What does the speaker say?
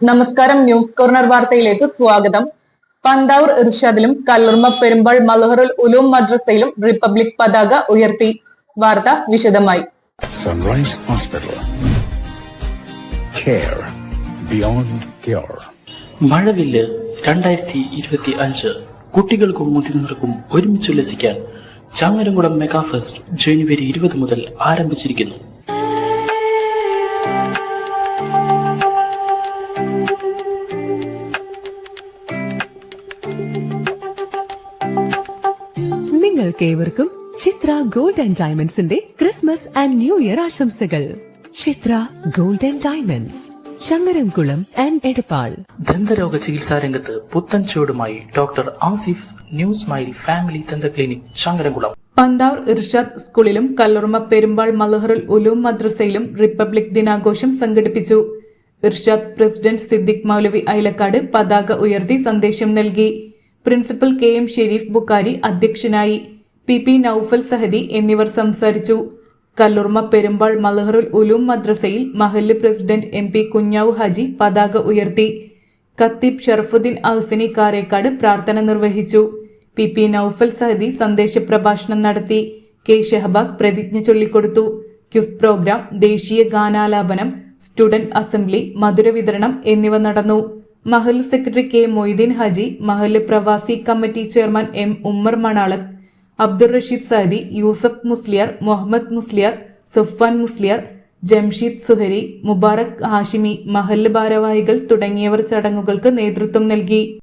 നമസ്കാരം news corner വാർത്തയിലേക്ക് സ്വാഗതം. പന്താവൂർ ഇർഷാദിലും കല്ലുർമ പെരുമ്പാൾ മലഹറുൽ ഉലൂം മദ്രസയിലും റിപ്പബ്ലിക് പതാക ഉയർത്തി. വാർത്ത വിശദമായി. Sunrise hospital care beyond care മഴവില്ല് രണ്ടായിരത്തി ഇരുപത്തി അഞ്ച് കുട്ടികൾക്കും മുതിർന്നവർക്കും ഒരുമിച്ച് ലസിക്കാൻ ചാങ്ങരംകുളം മെഗാ ഫെസ്റ്റ് ജനുവരി ഇരുപത് മുതൽ ആരംഭിച്ചിരിക്കുന്നു. നിങ്ങൾക്കേവർക്കും ചിത്ര ഗോൾഡ് ആൻഡ് ഡയമണ്ട്സിന്റെ ക്രിസ്മസ് ആൻഡ് ന്യൂ ഇയർ ആശംസകൾ. Chitra gold and diamonds Changaramkulam and Edappal. ദന്തരോഗ ചികിത്സാ രംഗത്ത് പുത്തൻ ചുവടുമായി doctor Asif new smile family ദന്ത ക്ലിനിക് ചങ്ങരംകുളം പന്താർ ഇർഷാദ് സ്കൂളിലും കല്ലുറമ പെരുമ്പാൾ മലഹറുൽ ഉലൂം മദ്രസയിലും റിപ്പബ്ലിക് ദിനാഘോഷം സംഘടിപ്പിച്ചു. ഇർഷാദ് പ്രസിഡന്റ് സിദ്ദിഖ് മൗലവി അയലക്കാട് പതാക ഉയർത്തി സന്ദേശം നൽകി. Principal K M Sharif Bukhari അധ്യക്ഷനായി പി പി നൌഫൽ സഹദി എന്നിവർ സംസാരിച്ചു. കല്ലുർമ പെരുമ്പാൾ മലഹറുൽ ഉലൂം മദ്രസയിൽ മഹല്ല് president M P Kunhavu Haji പതാക ഉയർത്തി. കത്തീബ് ഷർഫുദ്ദീൻ അഹ്സിനി കാരേക്കാട് പ്രാർത്ഥന നിർവഹിച്ചു. പി പി നൌഫൽ സഹദി സന്ദേശ പ്രഭാഷണം നടത്തി. കെ ഷഹബാസ് പ്രതിജ്ഞ ചൊല്ലിക്കൊടുത്തു. ക്യുസ് പ്രോഗ്രാം ദേശീയ ഗാനാലാപനം സ്റ്റുഡന്റ് അസംബ്ലി മധുര വിതരണം എന്നിവ നടന്നു. മഹൽ സെക്രട്ടറി കെ മൊയ്തീൻ ഹാജി മഹൽ പ്രവാസി committee chairman M Ummer Manalath Abdul Rasheed Sadi Yousuf Musliyar Muhammad Musliyar Sufan Musliyar Jamsheed Suhari Mubarak Hashimi മഹല്ല് ഭാരവാഹികൾ തുടങ്ങിയവർ ചടങ്ങുകൾക്ക് നേതൃത്വം നൽകി.